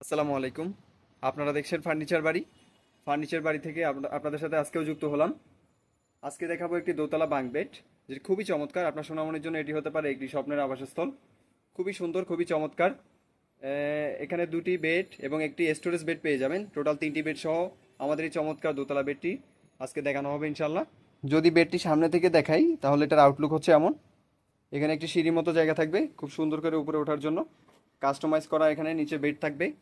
আসসালামু আলাইকুম। আপনারা দেখছেন ফার্নিচার বাড়ি। ফার্নিচার বাড়ি থেকে আপনা- আপনাদের সাথে আজকেও যুক্ত হলাম। আজকে দেখাবো একটি দোতলা বাং বেড, যেটি খুবই চমৎকার। আপনার সোনামনির জন্য এটি হতে পারে একটি স্বপ্নের আবাসস্থল। খুবই সুন্দর, খুবই চমৎকার। এখানে দুটি বেড এবং একটি স্টোরেজ বেড পেয়ে যাবেন। টোটাল তিনটি বেড সহ আমাদের এই চমৎকার দোতলা বেডটি আজকে দেখানো হবে ইনশাল্লাহ যদি বেডটি সামনে থেকে দেখাই, তাহলে এটার আউটলুক হচ্ছে এমন। এখানে একটি সিঁড়ির মতো জায়গা থাকবে, খুব সুন্দর করে উপরে ওঠার জন্য। কাস্টমাইজ করা এখানে নিচে বেড থাকবে।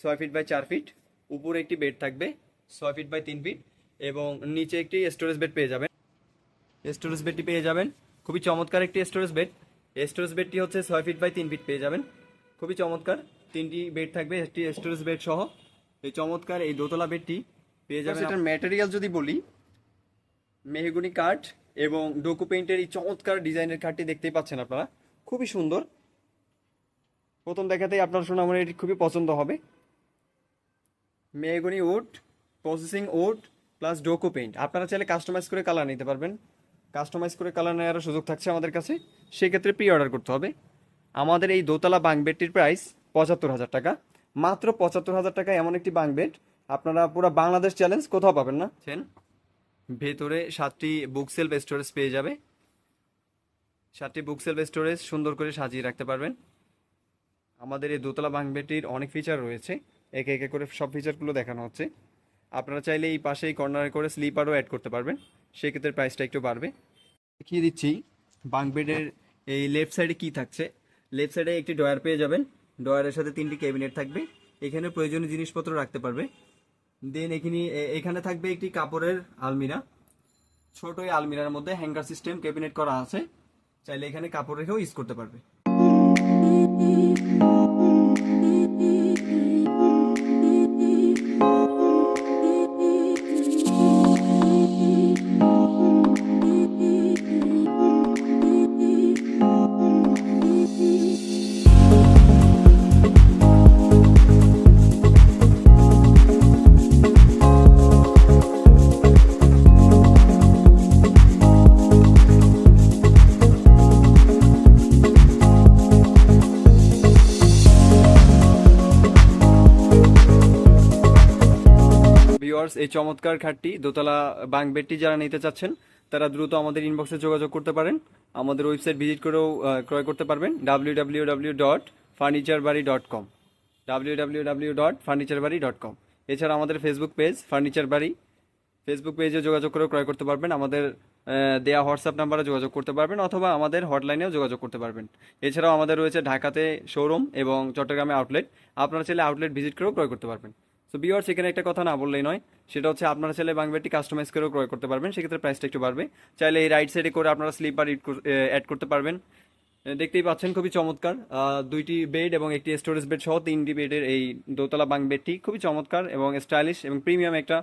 ছয় ফিট বাই চার ফিট উপরে একটি বেড থাকবে ছয় ফিট বাই তিন ফিট এবং নিচে একটি স্টোরেজ বেড পেয়ে যাবেন। স্টোরেজ বেডটি পেয়ে যাবেন। খুবই চমৎকার একটি স্টোরেজ বেড স্টোরেজ বেডটি হচ্ছে ছয় ফিট বাই তিন ফিট পেয়ে যাবেন। খুবই চমৎকার। তিনটি বেড থাকবে একটি স্টোরেজ বেড সহ। এই চমৎকার এই দোতলা বেডটি পেয়ে যাবেন এটার ম্যাটেরিয়াল যদি বলি মেহগুনি কাঠ এবং ডোকু পেইন্টের এই চমৎকার ডিজাইনের কাঠটি দেখতেই পাচ্ছেন আপনারা। খুবই সুন্দর। প্রথম দেখাতেই আপনার সোনামনে এটি খুবই পছন্দ হবে। মেহগুনি wood processing wood plus Duco paint আপনারা চাইলে কাস্টমাইজ করে কালার নিতে পারবেন। কাস্টমাইজ করে কালার নেওয়ার সুযোগ থাকছে আমাদের কাছে। সেক্ষেত্রে প্রি অর্ডার করতে হবে। আমাদের এই দোতলা বাঙ্ক বেডটির প্রাইস পঁচাত্তর হাজার টাকা। মাত্র পঁচাত্তর হাজার টাকা এমন একটি বাঙ্ক বেড। আপনারা পুরো বাংলাদেশ চ্যালেঞ্জ কোথাও পাবেন না। ভেতরে সাতটি বুক সেলফ স্টোরেজ পেয়ে যাবে। সাতটি বুক সেলফ স্টোরেজ সুন্দর করে সাজিয়ে রাখতে পারবেন। আমাদের এই দোতলা বাংবেটির অনেক ফিচার রয়েছে। একে একে করে সব ফিচারগুলো দেখানো হচ্ছে। আপনারা চাইলে এই পাশেই কর্নারে করে স্লিপারও অ্যাড করতে পারবেন। সেক্ষেত্রে প্রাইসটা একটু বাড়বে। দেখিয়ে দিচ্ছি বাঙ্ক বেডের এই লেফট সাইডে কি থাকছে। লেফট সাইডে একটি ডয়ার পেয়ে যাবেন। ডয়ারের সাথে তিনটি ক্যাবিনেট থাকবে। এখানে প্রয়োজনীয় জিনিসপত্র রাখতে পারবে। দেন এখানে এখানে থাকবে একটি কাপড়ের আলমিরা। ছোট এই আলমিরার মধ্যে হ্যাঙ্গার সিস্টেম ক্যাবিনেট করা আছে। চাইলে এখানে কাপড় রেখেও ইউজ করতে পারবে। ভিউয়ার্স, এই চমৎকার খাটটি দোতলা বাঙ্ক বেডটি যারা নিতে চাচ্ছেন, তারা দ্রুত আমাদের ইনবক্সে যোগাযোগ করতে পারেন। আমাদের ওয়েবসাইট ভিজিট করেও ক্রয় করতে পারবেন W W W dot furniture Bari dot com W W W dot furniture Bari dot com এছাড়া আমাদের Facebook page furniture Bari Facebook পেজে যোগাযোগ করেও ক্রয় করতে পারবেন। আমাদের দেয়া হোয়াটসঅ্যাপ নাম্বারে যোগাযোগ করতে পারবেন, অথবা আমাদের হটলাইনেও যোগাযোগ করতে পারবেন। এছাড়াও আমাদের রয়েছে ঢাকাতে শোরুম এবং চট্টগ্রামে আউটলেট আপনারা চাইলে আউটলেট ভিজিট করেও ক্রয় করতে পারবেন। সো বিওয়ার্স এখানে একটা কথা না বললেই নয়। সেটা হচ্ছে আপনারা চাইলে বাংবেটি কাস্টমাইজ করেও ক্রয় করতে পারবেন। সেক্ষেত্রে প্রাইসটা একটু বাড়বে। চাইলে এই রাইট সাইডে করে আপনারা স্লিপার অ্যাড করতে পারবেন। দেখতেই পাচ্ছেন খুবই চমৎকার। দুইটি বেড এবং একটি স্টোরেজ বেড সহ তিনটি বেডের এই দোতলা বাং বেডটি খুবই চমৎকার এবং স্টাইলিশ এবং প্রিমিয়াম একটা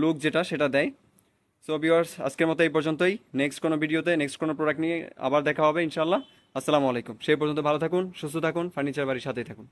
লুক যেটা, সেটা দেয়। সো ভিউয়ার্স আজকের মতো এই পর্যন্তই। নেক্সট কোনো ভিডিওতে নেক্সট কোনো প্রোডাক্ট নিয়ে আবার দেখা হবে ইনশাল্লাহ আসসালামু আলাইকুম। সেই পর্যন্ত ভালো থাকুন, সুস্থ থাকুন ফার্নিচার বাড়ির সাথেই থাকুন।